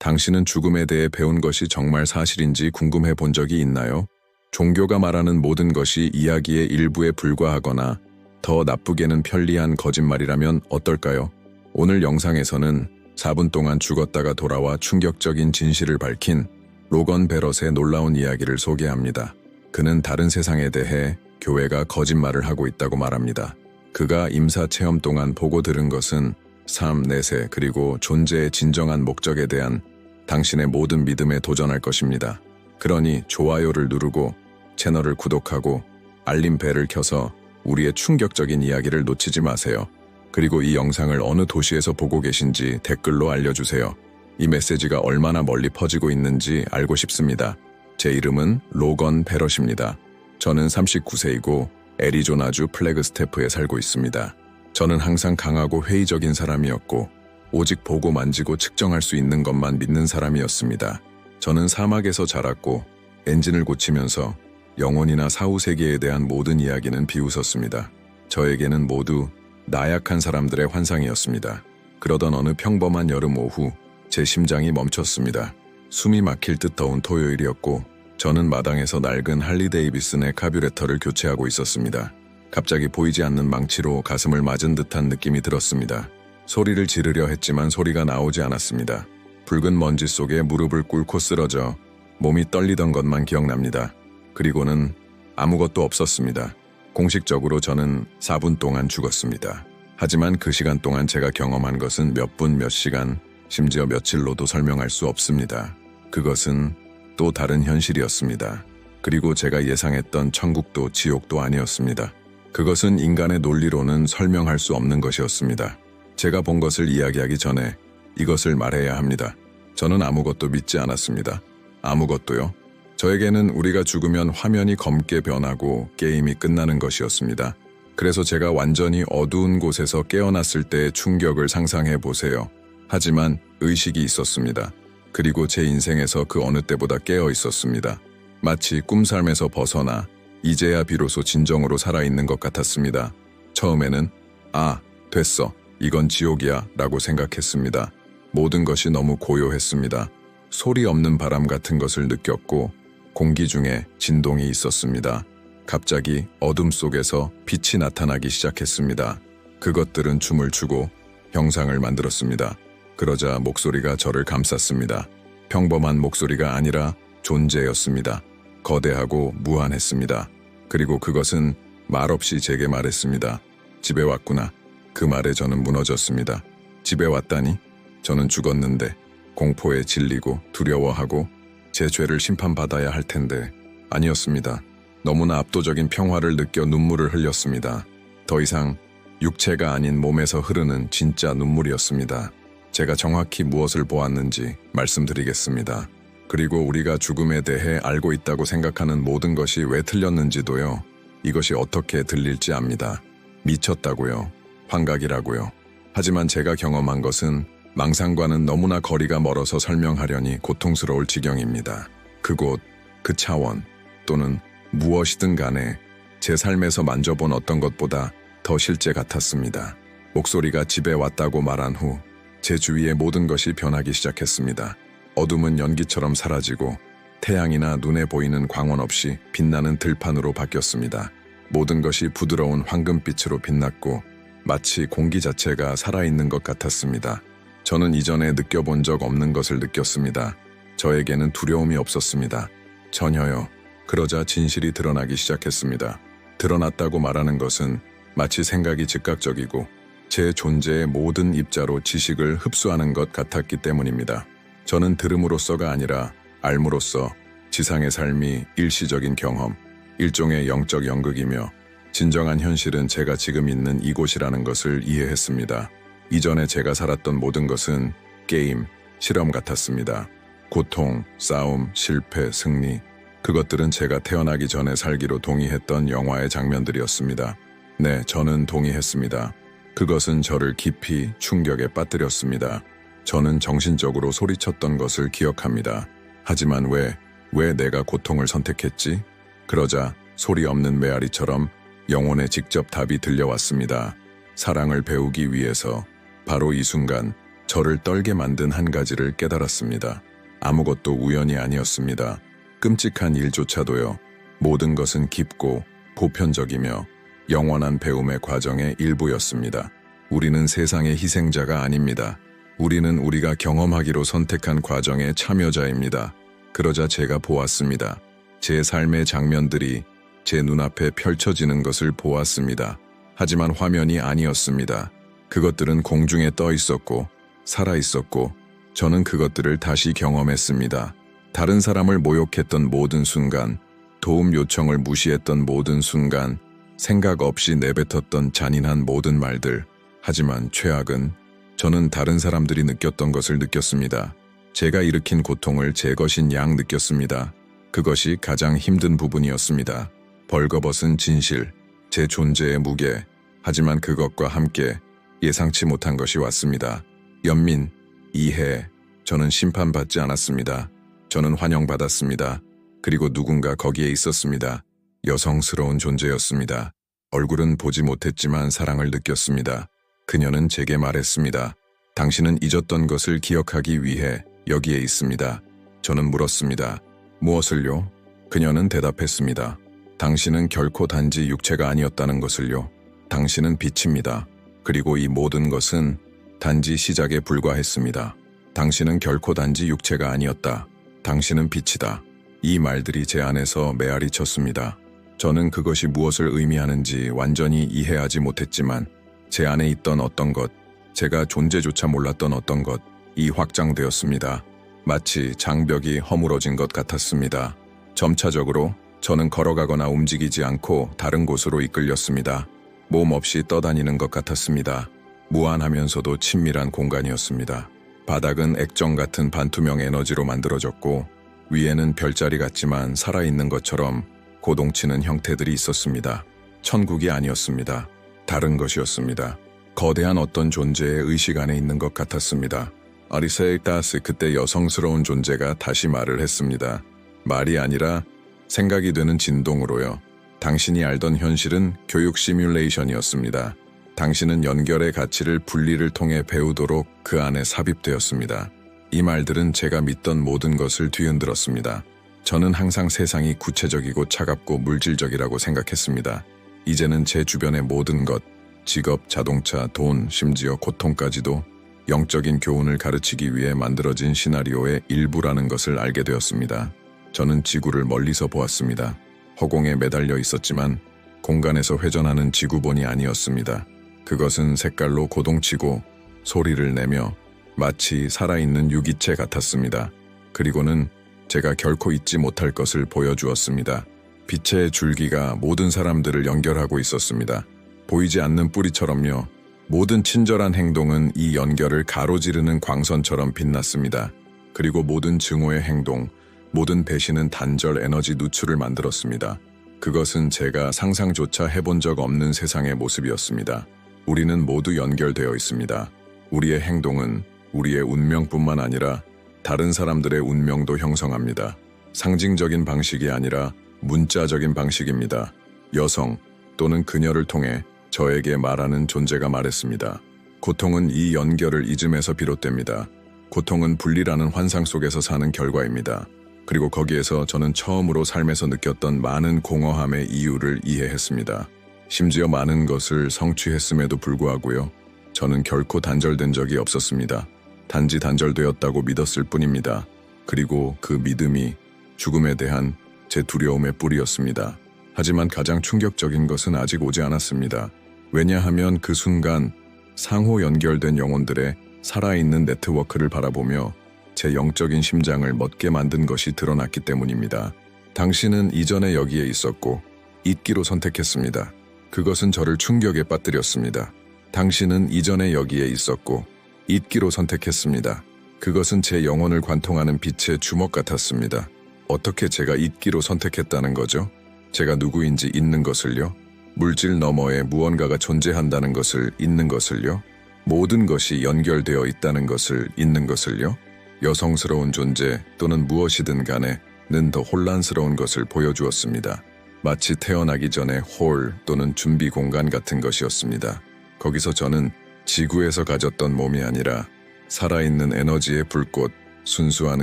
당신은 죽음에 대해 배운 것이 정말 사실인지 궁금해 본 적이 있나요? 종교가 말하는 모든 것이 이야기의 일부에 불과하거나 더 나쁘게는 편리한 거짓말이라면 어떨까요? 오늘 영상에서는 4분 동안 죽었다가 돌아와 충격적인 진실을 밝힌 로건 베럿의 놀라운 이야기를 소개합니다. 그는 다른 세상에 대해 교회가 거짓말을 하고 있다고 말합니다. 그가 임사 체험 동안 보고 들은 것은 삶, 내세, 그리고 존재의 진정한 목적에 대한 당신의 모든 믿음에 도전할 것입니다. 그러니 좋아요를 누르고 채널을 구독하고 알림 벨을 켜서 우리의 충격적인 이야기를 놓치지 마세요. 그리고 이 영상을 어느 도시에서 보고 계신지 댓글로 알려주세요. 이 메시지가 얼마나 멀리 퍼지고 있는지 알고 싶습니다. 제 이름은 로건 베럿입니다. 저는 39세이고 애리조나주 플래그스테프에 살고 있습니다. 저는 항상 강하고 회의적인 사람이었고 오직 보고 만지고 측정할 수 있는 것만 믿는 사람이었습니다. 저는 사막에서 자랐고 엔진을 고치면서 영혼이나 사후 세계에 대한 모든 이야기는 비웃었습니다. 저에게는 모두 나약한 사람들의 환상이었습니다. 그러던 어느 평범한 여름 오후 제 심장이 멈췄습니다. 숨이 막힐 듯 더운 토요일이었고 저는 마당에서 낡은 할리 데이비슨의 카뷰레터를 교체하고 있었습니다. 갑자기 보이지 않는 망치로 가슴을 맞은 듯한 느낌이 들었습니다. 소리를 지르려 했지만 소리가 나오지 않았습니다. 붉은 먼지 속에 무릎을 꿇고 쓰러져 몸이 떨리던 것만 기억납니다. 그리고는 아무것도 없었습니다. 공식적으로 저는 4분 동안 죽었습니다. 하지만 그 시간 동안 제가 경험한 것은 몇 분, 몇 시간, 심지어 며칠로도 설명할 수 없습니다. 그것은 또 다른 현실이었습니다. 그리고 제가 예상했던 천국도 지옥도 아니었습니다. 그것은 인간의 논리로는 설명할 수 없는 것이었습니다. 제가 본 것을 이야기하기 전에 이것을 말해야 합니다. 저는 아무것도 믿지 않았습니다. 아무것도요? 저에게는 우리가 죽으면 화면이 검게 변하고 게임이 끝나는 것이었습니다. 그래서 제가 완전히 어두운 곳에서 깨어났을 때의 충격을 상상해 보세요. 하지만 의식이 있었습니다. 그리고 제 인생에서 그 어느 때보다 깨어 있었습니다. 마치 꿈삶에서 벗어나 이제야 비로소 진정으로 살아있는 것 같았습니다. 처음에는 아, 됐어. 이건 지옥이야 라고 생각했습니다. 모든 것이 너무 고요했습니다. 소리 없는 바람 같은 것을 느꼈고 공기 중에 진동이 있었습니다. 갑자기 어둠 속에서 빛이 나타나기 시작했습니다. 그것들은 춤을 추고 형상을 만들었습니다. 그러자 목소리가 저를 감쌌습니다. 평범한 목소리가 아니라 존재였습니다. 거대하고 무한했습니다. 그리고 그것은 말없이 제게 말했습니다. 집에 왔구나. 그 말에 저는 무너졌습니다. 집에 왔다니? 저는 죽었는데 공포에 질리고 두려워하고 제 죄를 심판받아야 할 텐데 아니었습니다. 너무나 압도적인 평화를 느껴 눈물을 흘렸습니다. 더 이상 육체가 아닌 몸에서 흐르는 진짜 눈물이었습니다. 제가 정확히 무엇을 보았는지 말씀드리겠습니다. 그리고 우리가 죽음에 대해 알고 있다고 생각하는 모든 것이 왜 틀렸는지도요. 이것이 어떻게 들릴지 압니다. 미쳤다고요. 환각이라고요. 하지만 제가 경험한 것은 망상과는 너무나 거리가 멀어서 설명하려니 고통스러울 지경입니다. 그곳, 그 차원, 또는 무엇이든 간에 제 삶에서 만져본 어떤 것보다 더 실제 같았습니다. 목소리가 집에 왔다고 말한 후 제 주위의 모든 것이 변하기 시작했습니다. 어둠은 연기처럼 사라지고 태양이나 눈에 보이는 광원 없이 빛나는 들판으로 바뀌었습니다. 모든 것이 부드러운 황금빛으로 빛났고 마치 공기 자체가 살아있는 것 같았습니다. 저는 이전에 느껴본 적 없는 것을 느꼈습니다. 저에게는 두려움이 없었습니다. 전혀요. 그러자 진실이 드러나기 시작했습니다. 드러났다고 말하는 것은 마치 생각이 즉각적이고 제 존재의 모든 입자로 지식을 흡수하는 것 같았기 때문입니다. 저는 들음으로써가 아니라 알므로써 지상의 삶이 일시적인 경험, 일종의 영적 연극이며 진정한 현실은 제가 지금 있는 이곳이라는 것을 이해했습니다. 이전에 제가 살았던 모든 것은 게임, 실험 같았습니다. 고통, 싸움, 실패, 승리. 그것들은 제가 태어나기 전에 살기로 동의했던 영화의 장면들이었습니다. 네, 저는 동의했습니다. 그것은 저를 깊이 충격에 빠뜨렸습니다. 저는 정신적으로 소리쳤던 것을 기억합니다. 하지만 왜, 왜 내가 고통을 선택했지? 그러자 소리 없는 메아리처럼 영혼에 직접 답이 들려왔습니다. 사랑을 배우기 위해서 바로 이 순간 저를 떨게 만든 한 가지를 깨달았습니다. 아무것도 우연이 아니었습니다. 끔찍한 일조차도요. 모든 것은 깊고 보편적이며 영원한 배움의 과정의 일부였습니다. 우리는 세상의 희생자가 아닙니다. 우리는 우리가 경험하기로 선택한 과정의 참여자입니다. 그러자 제가 보았습니다. 제 삶의 장면들이 제 눈앞에 펼쳐지는 것을 보았습니다. 하지만 화면이 아니었습니다. 그것들은 공중에 떠 있었고, 살아 있었고, 저는 그것들을 다시 경험했습니다. 다른 사람을 모욕했던 모든 순간, 도움 요청을 무시했던 모든 순간, 생각 없이 내뱉었던 잔인한 모든 말들. 하지만 최악은 저는 다른 사람들이 느꼈던 것을 느꼈습니다. 제가 일으킨 고통을 제 것인 양 느꼈습니다. 그것이 가장 힘든 부분이었습니다. 벌거벗은 진실, 제 존재의 무게, 하지만 그것과 함께 예상치 못한 것이 왔습니다. 연민, 이해, 저는 심판받지 않았습니다. 저는 환영받았습니다. 그리고 누군가 거기에 있었습니다. 여성스러운 존재였습니다. 얼굴은 보지 못했지만 사랑을 느꼈습니다. 그녀는 제게 말했습니다. 당신은 잊었던 것을 기억하기 위해 여기에 있습니다. 저는 물었습니다. 무엇을요? 그녀는 대답했습니다. 당신은 결코 단지 육체가 아니었다는 것을요. 당신은 빛입니다. 그리고 이 모든 것은 단지 시작에 불과했습니다. 당신은 결코 단지 육체가 아니었다. 당신은 빛이다. 이 말들이 제 안에서 메아리 쳤습니다. 저는 그것이 무엇을 의미하는지 완전히 이해하지 못했지만 제 안에 있던 어떤 것, 제가 존재조차 몰랐던 어떤 것, 이 확장되었습니다. 마치 장벽이 허물어진 것 같았습니다. 점차적으로 저는 걸어가거나 움직이지 않고 다른 곳으로 이끌렸습니다. 몸 없이 떠다니는 것 같았습니다. 무한하면서도 친밀한 공간이었습니다. 바닥은 액정 같은 반투명 에너지로 만들어졌고 위에는 별자리 같지만 살아있는 것처럼 고동치는 형태들이 있었습니다. 천국이 아니었습니다. 다른 것이었습니다. 거대한 어떤 존재의 의식 안에 있는 것 같았습니다. 아리세이다스 그때 여성스러운 존재가 다시 말을 했습니다. 말이 아니라 생각이 되는 진동으로요. 당신이 알던 현실은 교육 시뮬레이션이었습니다. 당신은 연결의 가치를 분리를 통해 배우도록 그 안에 삽입되었습니다. 이 말들은 제가 믿던 모든 것을 뒤흔들었습니다. 저는 항상 세상이 구체적이고 차갑고 물질적이라고 생각했습니다. 이제는 제 주변의 모든 것, 직업, 자동차, 돈, 심지어 고통까지도 영적인 교훈을 가르치기 위해 만들어진 시나리오의 일부라는 것을 알게 되었습니다. 저는 지구를 멀리서 보았습니다. 허공에 매달려 있었지만 공간에서 회전하는 지구본이 아니었습니다. 그것은 색깔로 고동치고 소리를 내며 마치 살아있는 유기체 같았습니다. 그리고는 제가 결코 잊지 못할 것을 보여주었습니다. 빛의 줄기가 모든 사람들을 연결하고 있었습니다. 보이지 않는 뿌리처럼요. 모든 친절한 행동은 이 연결을 가로지르는 광선처럼 빛났습니다. 그리고 모든 증오의 행동, 모든 배신은 단절 에너지 누출을 만들었습니다. 그것은 제가 상상조차 해본 적 없는 세상의 모습이었습니다. 우리는 모두 연결되어 있습니다. 우리의 행동은 우리의 운명뿐만 아니라 다른 사람들의 운명도 형성합니다. 상징적인 방식이 아니라 문자적인 방식입니다. 여성 또는 그녀를 통해 저에게 말하는 존재가 말했습니다. 고통은 이 연결을 잊음에서 비롯됩니다. 고통은 분리라는 환상 속에서 사는 결과입니다. 그리고 거기에서 저는 처음으로 삶에서 느꼈던 많은 공허함의 이유를 이해했습니다. 심지어 많은 것을 성취했음에도 불구하고요. 저는 결코 단절된 적이 없었습니다. 단지 단절되었다고 믿었을 뿐입니다. 그리고 그 믿음이 죽음에 대한 제 두려움의 뿌리였습니다. 하지만 가장 충격적인 것은 아직 오지 않았습니다. 왜냐하면 그 순간 상호 연결된 영혼들의 살아있는 네트워크를 바라보며 제 영적인 심장을 멎게 만든 것이 드러났기 때문입니다. 당신은 이전에 여기에 있었고 잊기로 선택했습니다. 그것은 저를 충격에 빠뜨렸습니다. 당신은 이전에 여기에 있었고 잊기로 선택했습니다. 그것은 제 영혼을 관통하는 빛의 주먹 같았습니다. 어떻게 제가 잊기로 선택했다는 거죠? 제가 누구인지 잊는 것을요? 물질 너머에 무언가가 존재한다는 것을 잊는 것을요? 모든 것이 연결되어 있다는 것을 잊는 것을요? 여성스러운 존재 또는 무엇이든 간에 는 더 혼란스러운 것을 보여주었습니다. 마치 태어나기 전에 홀 또는 준비 공간 같은 것이었습니다. 거기서 저는 지구에서 가졌던 몸이 아니라 살아있는 에너지의 불꽃, 순수한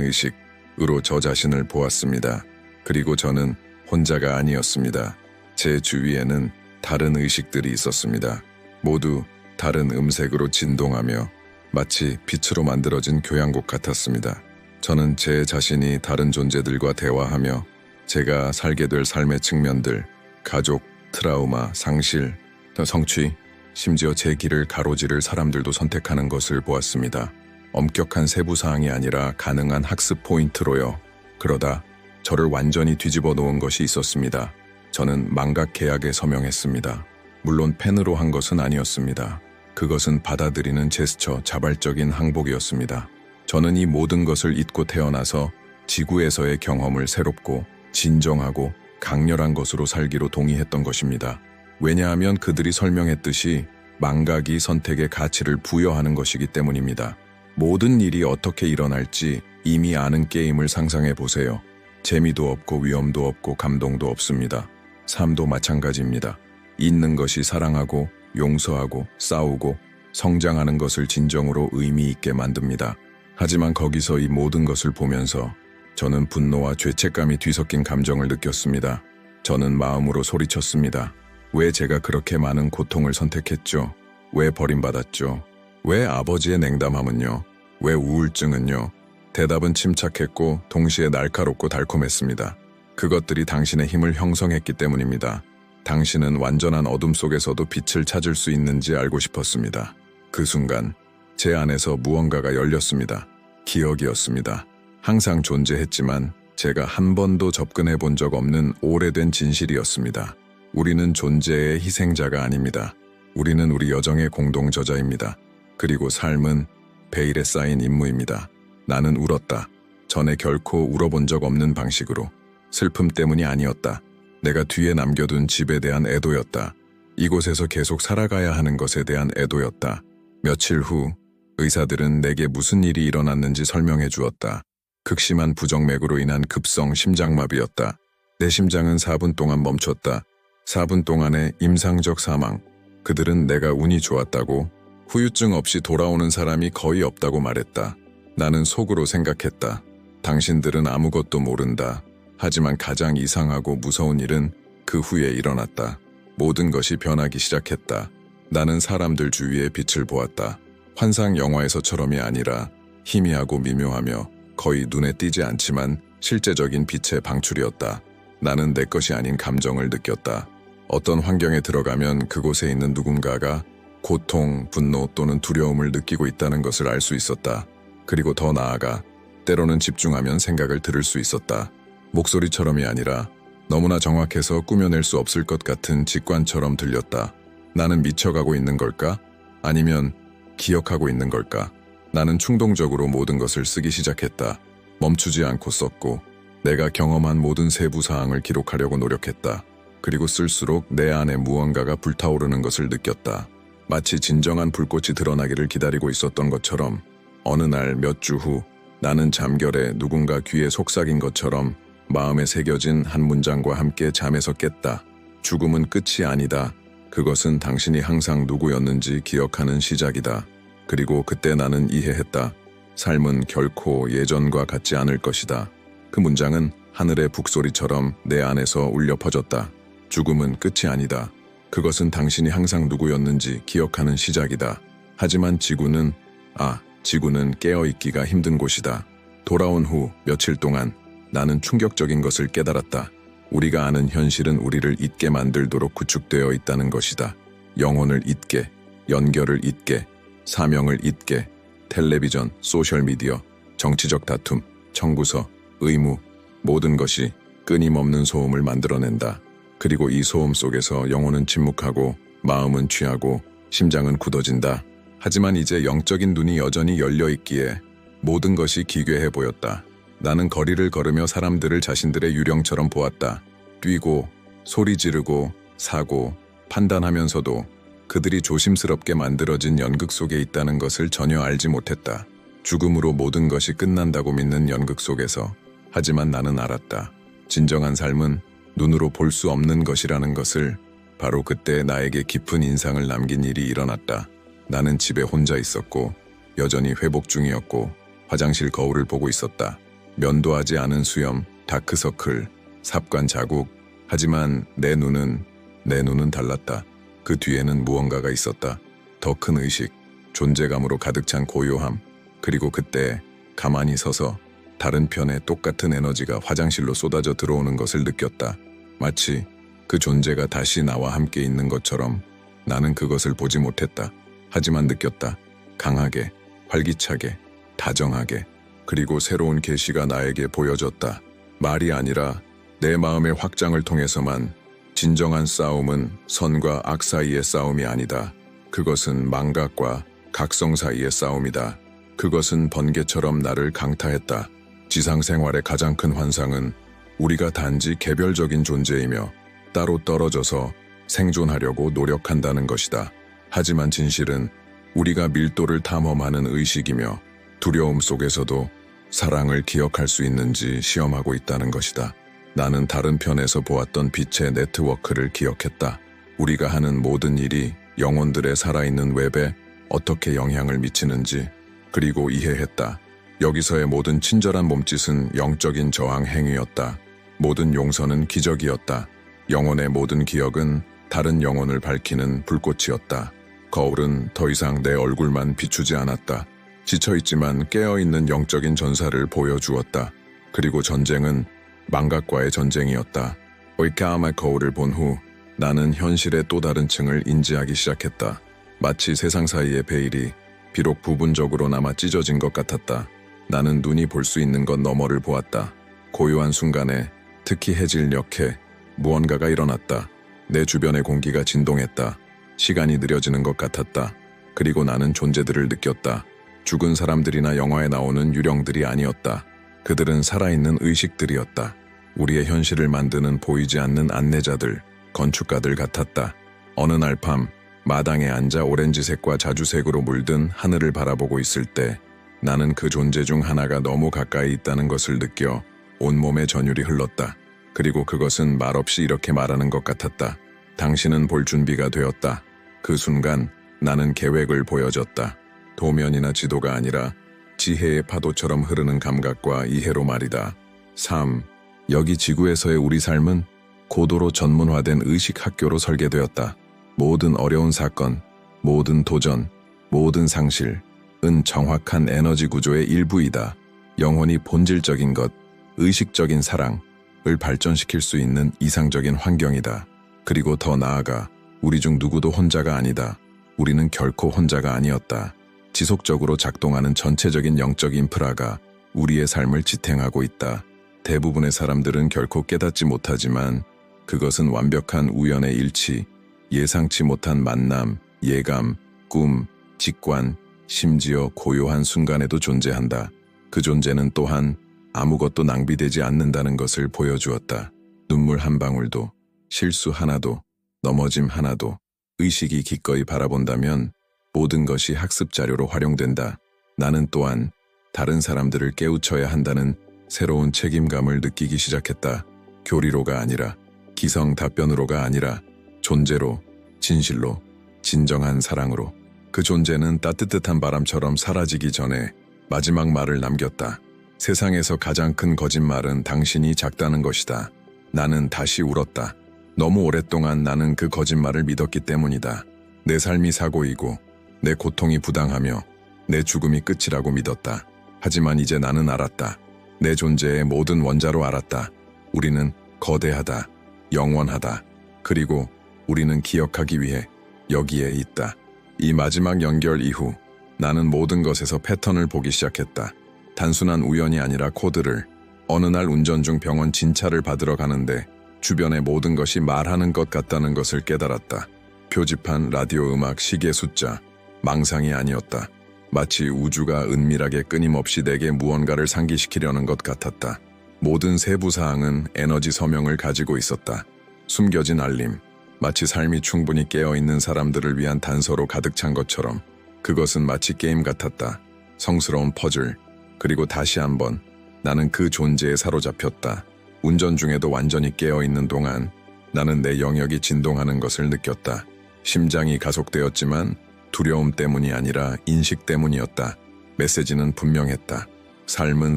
의식으로 저 자신을 보았습니다. 그리고 저는 혼자가 아니었습니다. 제 주위에는 다른 의식들이 있었습니다. 모두 다른 음색으로 진동하며 마치 빛으로 만들어진 교향곡 같았습니다. 저는 제 자신이 다른 존재들과 대화하며 제가 살게 될 삶의 측면들, 가족, 트라우마, 상실, 또 성취, 심지어 제 길을 가로지를 사람들도 선택하는 것을 보았습니다. 엄격한 세부 사항이 아니라 가능한 학습 포인트로요. 그러다 저를 완전히 뒤집어 놓은 것이 있었습니다. 저는 망각 계약에 서명했습니다. 물론 펜으로 한 것은 아니었습니다. 그것은 받아들이는 제스처, 자발적인 항복이었습니다. 저는 이 모든 것을 잊고 태어나서 지구에서의 경험을 새롭고 진정하고 강렬한 것으로 살기로 동의했던 것입니다. 왜냐하면 그들이 설명했듯이 망각이 선택의 가치를 부여하는 것이기 때문입니다. 모든 일이 어떻게 일어날지 이미 아는 게임을 상상해 보세요. 재미도 없고 위험도 없고 감동도 없습니다. 삶도 마찬가지입니다. 있는 것이 사랑하고 용서하고 싸우고 성장하는 것을 진정으로 의미 있게 만듭니다. 하지만 거기서 이 모든 것을 보면서 저는 분노와 죄책감이 뒤섞인 감정을 느꼈습니다. 저는 마음으로 소리쳤습니다. 왜 제가 그렇게 많은 고통을 선택했죠? 왜 버림받았죠? 왜 아버지의 냉담함은요? 왜 우울증은요? 대답은 침착했고 동시에 날카롭고 달콤했습니다. 그것들이 당신의 힘을 형성했기 때문입니다. 당신은 완전한 어둠 속에서도 빛을 찾을 수 있는지 알고 싶었습니다. 그 순간 제 안에서 무언가가 열렸습니다. 기억이었습니다. 항상 존재했지만 제가 한 번도 접근해 본 적 없는 오래된 진실이었습니다. 우리는 존재의 희생자가 아닙니다. 우리는 우리 여정의 공동 저자입니다. 그리고 삶은 베일에 쌓인 임무입니다. 나는 울었다. 전에 결코 울어본 적 없는 방식으로. 슬픔 때문이 아니었다. 내가 뒤에 남겨둔 집에 대한 애도였다. 이곳에서 계속 살아가야 하는 것에 대한 애도였다. 며칠 후 의사들은 내게 무슨 일이 일어났는지 설명해 주었다. 극심한 부정맥으로 인한 급성 심장마비였다. 내 심장은 4분 동안 멈췄다. 4분 동안의 임상적 사망. 그들은 내가 운이 좋았다고 후유증 없이 돌아오는 사람이 거의 없다고 말했다. 나는 속으로 생각했다. 당신들은 아무것도 모른다. 하지만 가장 이상하고 무서운 일은 그 후에 일어났다. 모든 것이 변하기 시작했다. 나는 사람들 주위에 빛을 보았다. 환상 영화에서처럼이 아니라 희미하고 미묘하며 거의 눈에 띄지 않지만 실제적인 빛의 방출이었다. 나는 내 것이 아닌 감정을 느꼈다. 어떤 환경에 들어가면 그곳에 있는 누군가가 고통, 분노 또는 두려움을 느끼고 있다는 것을 알 수 있었다. 그리고 더 나아가 때로는 집중하면 생각을 들을 수 있었다. 목소리처럼이 아니라 너무나 정확해서 꾸며낼 수 없을 것 같은 직관처럼 들렸다. 나는 미쳐가고 있는 걸까? 아니면 기억하고 있는 걸까? 나는 충동적으로 모든 것을 쓰기 시작했다. 멈추지 않고 썼고 내가 경험한 모든 세부 사항을 기록하려고 노력했다. 그리고 쓸수록 내 안에 무언가가 불타오르는 것을 느꼈다. 마치 진정한 불꽃이 드러나기를 기다리고 있었던 것처럼 어느 날 몇 주 후 나는 잠결에 누군가 귀에 속삭인 것처럼 마음에 새겨진 한 문장과 함께 잠에서 깼다. 죽음은 끝이 아니다. 그것은 당신이 항상 누구였는지 기억하는 시작이다. 그리고 그때 나는 이해했다. 삶은 결코 예전과 같지 않을 것이다. 그 문장은 하늘의 북소리처럼 내 안에서 울려 퍼졌다. 죽음은 끝이 아니다. 그것은 당신이 항상 누구였는지 기억하는 시작이다. 하지만 지구는, 아, 지구는 깨어있기가 힘든 곳이다. 돌아온 후 며칠 동안 나는 충격적인 것을 깨달았다. 우리가 아는 현실은 우리를 잊게 만들도록 구축되어 있다는 것이다. 영혼을 잊게, 연결을 잊게, 사명을 잊게, 텔레비전, 소셜미디어, 정치적 다툼, 청구서, 의무, 모든 것이 끊임없는 소음을 만들어낸다. 그리고 이 소음 속에서 영혼은 침묵하고 마음은 취하고 심장은 굳어진다. 하지만 이제 영적인 눈이 여전히 열려 있기에 모든 것이 기괴해 보였다. 나는 거리를 걸으며 사람들을 자신들의 유령처럼 보았다. 뛰고, 소리 지르고, 사고, 판단하면서도 그들이 조심스럽게 만들어진 연극 속에 있다는 것을 전혀 알지 못했다. 죽음으로 모든 것이 끝난다고 믿는 연극 속에서. 하지만 나는 알았다. 진정한 삶은 눈으로 볼 수 없는 것이라는 것을 바로 그때 나에게 깊은 인상을 남긴 일이 일어났다. 나는 집에 혼자 있었고 여전히 회복 중이었고 화장실 거울을 보고 있었다. 면도하지 않은 수염, 다크서클, 삽관 자국. 하지만 내 눈은 내 눈은 달랐다. 그 뒤에는 무언가가 있었다. 더 큰 의식, 존재감으로 가득 찬 고요함. 그리고 그때 가만히 서서 다른 편에 똑같은 에너지가 화장실로 쏟아져 들어오는 것을 느꼈다. 마치 그 존재가 다시 나와 함께 있는 것처럼 나는 그것을 보지 못했다. 하지만 느꼈다. 강하게, 활기차게, 다정하게. 그리고 새로운 계시가 나에게 보여졌다. 말이 아니라 내 마음의 확장을 통해서만 진정한 싸움은 선과 악 사이의 싸움이 아니다. 그것은 망각과 각성 사이의 싸움이다. 그것은 번개처럼 나를 강타했다. 지상 생활의 가장 큰 환상은 우리가 단지 개별적인 존재이며 따로 떨어져서 생존하려고 노력한다는 것이다. 하지만 진실은 우리가 밀도를 탐험하는 의식이며 두려움 속에서도 사랑을 기억할 수 있는지 시험하고 있다는 것이다. 나는 다른 편에서 보았던 빛의 네트워크를 기억했다. 우리가 하는 모든 일이 영혼들의 살아있는 웹에 어떻게 영향을 미치는지 그리고 이해했다. 여기서의 모든 친절한 몸짓은 영적인 저항 행위였다. 모든 용서는 기적이었다. 영혼의 모든 기억은 다른 영혼을 밝히는 불꽃이었다. 거울은 더 이상 내 얼굴만 비추지 않았다. 지쳐있지만 깨어있는 영적인 전사를 보여주었다. 그리고 전쟁은 망각과의 전쟁이었다. 오이카아마 거울을 본 후 나는 현실의 또 다른 층을 인지하기 시작했다. 마치 세상 사이의 베일이 비록 부분적으로 남아 찢어진 것 같았다. 나는 눈이 볼 수 있는 것 너머를 보았다. 고요한 순간에 특히 해질 역해 무언가가 일어났다. 내 주변의 공기가 진동했다. 시간이 느려지는 것 같았다. 그리고 나는 존재들을 느꼈다. 죽은 사람들이나 영화에 나오는 유령들이 아니었다. 그들은 살아있는 의식들이었다. 우리의 현실을 만드는 보이지 않는 안내자들, 건축가들 같았다. 어느 날 밤, 마당에 앉아 오렌지색과 자주색으로 물든 하늘을 바라보고 있을 때 나는 그 존재 중 하나가 너무 가까이 있다는 것을 느껴 온몸에 전율이 흘렀다. 그리고 그것은 말없이 이렇게 말하는 것 같았다. 당신은 볼 준비가 되었다. 그 순간 나는 계획을 보여줬다. 도면이나 지도가 아니라 지혜의 파도처럼 흐르는 감각과 이해로 말이다. 3. 여기 지구에서의 우리 삶은 고도로 전문화된 의식 학교로 설계되었다. 모든 어려운 사건, 모든 도전, 모든 상실, 은 정확한 에너지 구조의 일부이다. 영혼이 본질적인 것, 의식적인 사랑을 발전시킬 수 있는 이상적인 환경이다. 그리고 더 나아가 우리 중 누구도 혼자가 아니다. 우리는 결코 혼자가 아니었다. 지속적으로 작동하는 전체적인 영적 인프라가 우리의 삶을 지탱하고 있다. 대부분의 사람들은 결코 깨닫지 못하지만 그것은 완벽한 우연의 일치, 예상치 못한 만남, 예감, 꿈, 직관, 심지어 고요한 순간에도 존재한다. 그 존재는 또한 아무것도 낭비되지 않는다는 것을 보여주었다. 눈물 한 방울도, 실수 하나도, 넘어짐 하나도, 의식이 기꺼이 바라본다면 모든 것이 학습 자료로 활용된다. 나는 또한 다른 사람들을 깨우쳐야 한다는 새로운 책임감을 느끼기 시작했다. 교리로가 아니라, 기성 답변으로가 아니라, 존재로, 진실로, 진정한 사랑으로. 그 존재는 따뜻한 바람처럼 사라지기 전에 마지막 말을 남겼다. 세상에서 가장 큰 거짓말은 당신이 작다는 것이다. 나는 다시 울었다. 너무 오랫동안 나는 그 거짓말을 믿었기 때문이다. 내 삶이 사고이고, 내 고통이 부당하며, 내 죽음이 끝이라고 믿었다. 하지만 이제 나는 알았다. 내 존재의 모든 원자로 알았다. 우리는 거대하다. 영원하다. 그리고 우리는 기억하기 위해 여기에 있다. 이 마지막 연결 이후 나는 모든 것에서 패턴을 보기 시작했다. 단순한 우연이 아니라 코드를 어느 날 운전 중 병원 진찰을 받으러 가는데 주변의 모든 것이 말하는 것 같다는 것을 깨달았다. 표지판, 라디오 음악, 시계 숫자, 망상이 아니었다. 마치 우주가 은밀하게 끊임없이 내게 무언가를 상기시키려는 것 같았다. 모든 세부 사항은 에너지 서명을 가지고 있었다. 숨겨진 알림, 마치 삶이 충분히 깨어있는 사람들을 위한 단서로 가득 찬 것처럼 그것은 마치 게임 같았다. 성스러운 퍼즐. 그리고 다시 한번 나는 그 존재에 사로잡혔다. 운전 중에도 완전히 깨어있는 동안 나는 내 영역이 진동하는 것을 느꼈다. 심장이 가속되었지만 두려움 때문이 아니라 인식 때문이었다. 메시지는 분명했다. 삶은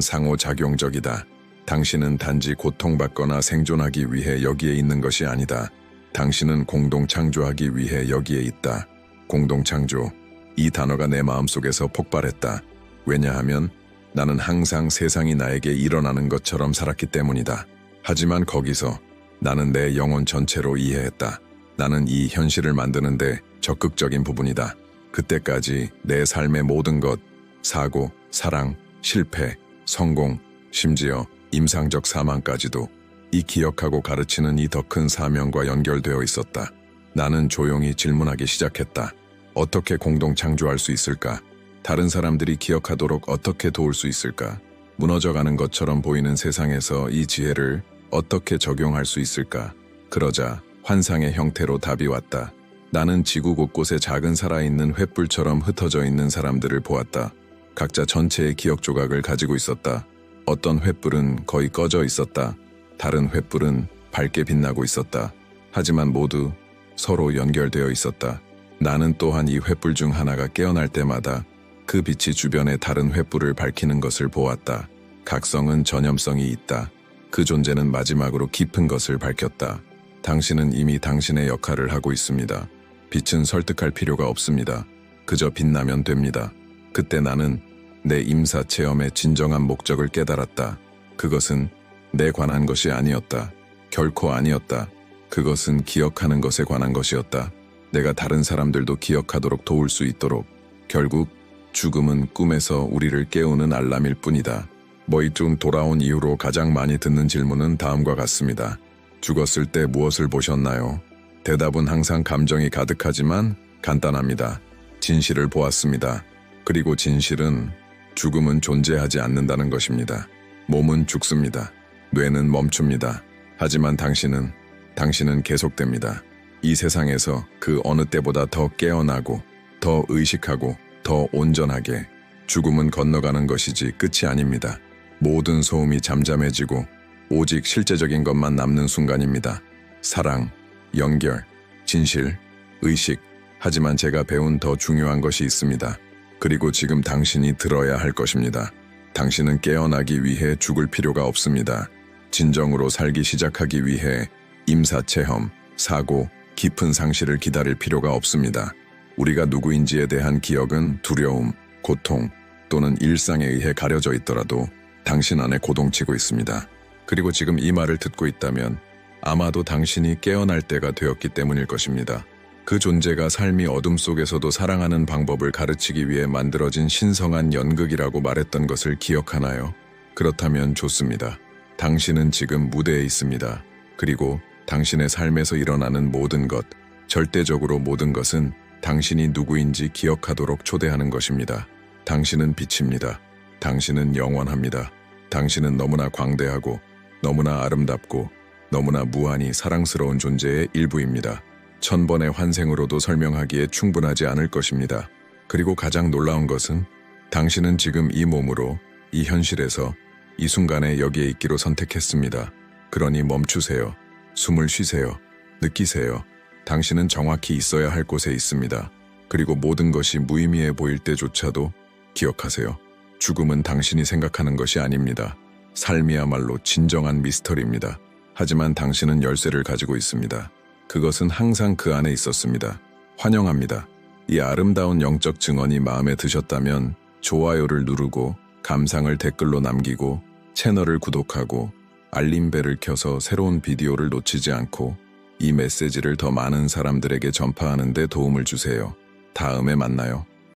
상호작용적이다. 당신은 단지 고통받거나 생존하기 위해 여기에 있는 것이 아니다. 당신은 공동 창조하기 위해 여기에 있다. 공동 창조. 이 단어가 내 마음속에서 폭발했다. 왜냐하면 나는 항상 세상이 나에게 일어나는 것처럼 살았기 때문이다. 하지만 거기서 나는 내 영혼 전체로 이해했다. 나는 이 현실을 만드는데 적극적인 부분이다. 그때까지 내 삶의 모든 것, 사고, 사랑, 실패, 성공, 심지어 임상적 사망까지도 이 기억하고 가르치는 이 더 큰 사명과 연결되어 있었다. 나는 조용히 질문하기 시작했다. 어떻게 공동 창조할 수 있을까? 다른 사람들이 기억하도록 어떻게 도울 수 있을까? 무너져가는 것처럼 보이는 세상에서 이 지혜를 어떻게 적용할 수 있을까? 그러자 환상의 형태로 답이 왔다. 나는 지구 곳곳에 작은 살아있는 횃불처럼 흩어져 있는 사람들을 보았다. 각자 전체의 기억 조각을 가지고 있었다. 어떤 횃불은 거의 꺼져 있었다. 다른 횃불은 밝게 빛나고 있었다. 하지만 모두 서로 연결되어 있었다. 나는 또한 이 횃불 중 하나가 깨어날 때마다 그 빛이 주변의 다른 횃불을 밝히는 것을 보았다. 각성은 전염성이 있다. 그 존재는 마지막으로 깊은 것을 밝혔다. 당신은 이미 당신의 역할을 하고 있습니다. 빛은 설득할 필요가 없습니다. 그저 빛나면 됩니다. 그때 나는 내 임사 체험의 진정한 목적을 깨달았다. 그것은 내 관한 것이 아니었다. 결코 아니었다. 그것은 기억하는 것에 관한 것이었다. 내가 다른 사람들도 기억하도록 도울 수 있도록 결국 죽음은 꿈에서 우리를 깨우는 알람일 뿐이다. 머이tum 돌아온 이후로 가장 많이 듣는 질문은 다음과 같습니다. 죽었을 때 무엇을 보셨나요? 대답은 항상 감정이 가득하지만 간단합니다. 진실을 보았습니다. 그리고 진실은 죽음은 존재하지 않는다는 것입니다. 몸은 죽습니다. 뇌는 멈춥니다. 하지만 당신은, 당신은 계속됩니다. 이 세상에서 그 어느 때보다 더 깨어나고, 더 의식하고, 더 온전하게 죽음은 건너가는 것이지 끝이 아닙니다. 모든 소음이 잠잠해지고, 오직 실제적인 것만 남는 순간입니다. 사랑, 연결, 진실, 의식. 하지만 제가 배운 더 중요한 것이 있습니다. 그리고 지금 당신이 들어야 할 것입니다. 당신은 깨어나기 위해 죽을 필요가 없습니다. 진정으로 살기 시작하기 위해 임사 체험, 사고, 깊은 상실을 기다릴 필요가 없습니다. 우리가 누구인지에 대한 기억은 두려움, 고통 또는 일상에 의해 가려져 있더라도 당신 안에 고동치고 있습니다. 그리고 지금 이 말을 듣고 있다면 아마도 당신이 깨어날 때가 되었기 때문일 것입니다. 그 존재가 삶이 어둠 속에서도 사랑하는 방법을 가르치기 위해 만들어진 신성한 연극이라고 말했던 것을 기억하나요? 그렇다면 좋습니다. 당신은 지금 무대에 있습니다. 그리고 당신의 삶에서 일어나는 모든 것, 절대적으로 모든 것은 당신이 누구인지 기억하도록 초대하는 것입니다. 당신은 빛입니다. 당신은 영원합니다. 당신은 너무나 광대하고 너무나 아름답고 너무나 무한히 사랑스러운 존재의 일부입니다. 천 번의 환생으로도 설명하기에 충분하지 않을 것입니다. 그리고 가장 놀라운 것은 당신은 지금 이 몸으로 이 현실에서 이 순간에 여기에 있기로 선택했습니다. 그러니 멈추세요. 숨을 쉬세요. 느끼세요. 당신은 정확히 있어야 할 곳에 있습니다. 그리고 모든 것이 무의미해 보일 때조차도 기억하세요. 죽음은 당신이 생각하는 것이 아닙니다. 삶이야말로 진정한 미스터리입니다. 하지만 당신은 열쇠를 가지고 있습니다. 그것은 항상 그 안에 있었습니다. 환영합니다. 이 아름다운 영적 증언이 마음에 드셨다면 좋아요를 누르고 감상을 댓글로 남기고 채널을 구독하고 알림벨을 켜서 새로운 비디오를 놓치지 않고 이 메시지를 더 많은 사람들에게 전파하는 데 도움을 주세요. 다음에 만나요.